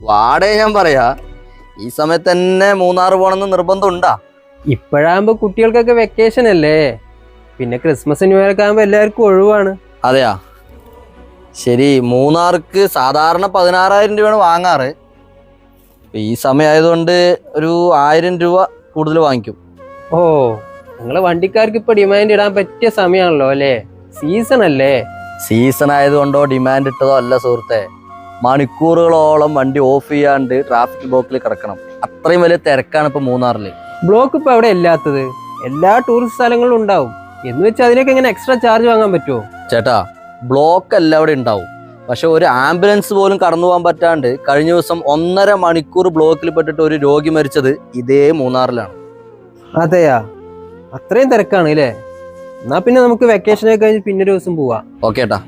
വാടക ഞാൻ പറയാ ഈ സമയത്ത് തന്നെ മൂന്നാർ പോകണമെന്ന് നിർബന്ധം ഉണ്ടാ ഇപ്പോഴാകുമ്പോ കുട്ടികൾക്കൊക്കെ വെക്കേഷൻ അല്ലേ? പിന്നെ ക്രിസ്മസ് ന്യൂ ഇയർ ഒക്കെ ആകുമ്പോ എല്ലാവർക്കും ഒഴിവാണ്. അതെയാ. ശരി മൂന്നാർക്ക് സാധാരണ പതിനാറായിരം രൂപയാണ് വാങ്ങാറ്. ഇപ്പൊ ഈ സമയമായതുകൊണ്ട് ഒരു ആയിരം രൂപ കൂടുതൽ വാങ്ങിക്കും. ഓ നിങ്ങൾ വണ്ടിക്കാർക്ക് ഇപ്പൊ ഡിമാൻഡ് ഇടാൻ പറ്റിയ സമയമാണല്ലോ അല്ലേ? സീസൺ അല്ലേ? സീസൺ ആയതുകൊണ്ടോ ഡിമാൻഡ് ഇട്ടതോ അല്ല സുഹൃത്തെ. മണിക്കൂറുകളോളം വണ്ടി ഓഫ് ചെയ്യാണ്ട് ട്രാഫിക് ബ്ലോക്കിൽ കിടക്കണം. അത്രയും വലിയ തിരക്കാണ് ഇപ്പൊ മൂന്നാറിൽ ബ്ലോക്ക് ഇപ്പൊ അവിടെ ഇല്ലാത്തത്. എല്ലാ ടൂറിസ്റ്റ് സ്ഥലങ്ങളിലും ഉണ്ടാവും. എന്ന് വെച്ചാൽ അതിനൊക്കെ എങ്ങനെ എക്സ്ട്രാ ചാർജ് വാങ്ങാൻ പറ്റുമോ ചേട്ടാ ബ്ലോക്ക് എല്ലാം അവിടെ ഉണ്ടാവും. പക്ഷെ ഒരു ആംബുലൻസ് പോലും കടന്നു പോകാൻ പറ്റാണ്ട് കഴിഞ്ഞ ദിവസം ഒന്നര മണിക്കൂർ ബ്ലോക്കിൽ പെട്ടിട്ട് ഒരു രോഗി മരിച്ചത് ഇതേ മൂന്നാറിലാണ്. അതെയാ? അത്രയും തിരക്കാണ് അല്ലേ എന്നാ പിന്നെ നമുക്ക് വെക്കേഷനൊക്കെ കഴിഞ്ഞ് പിന്നെ ഒരു ദിവസം പോവാം. ഓക്കെ ഏട്ടാ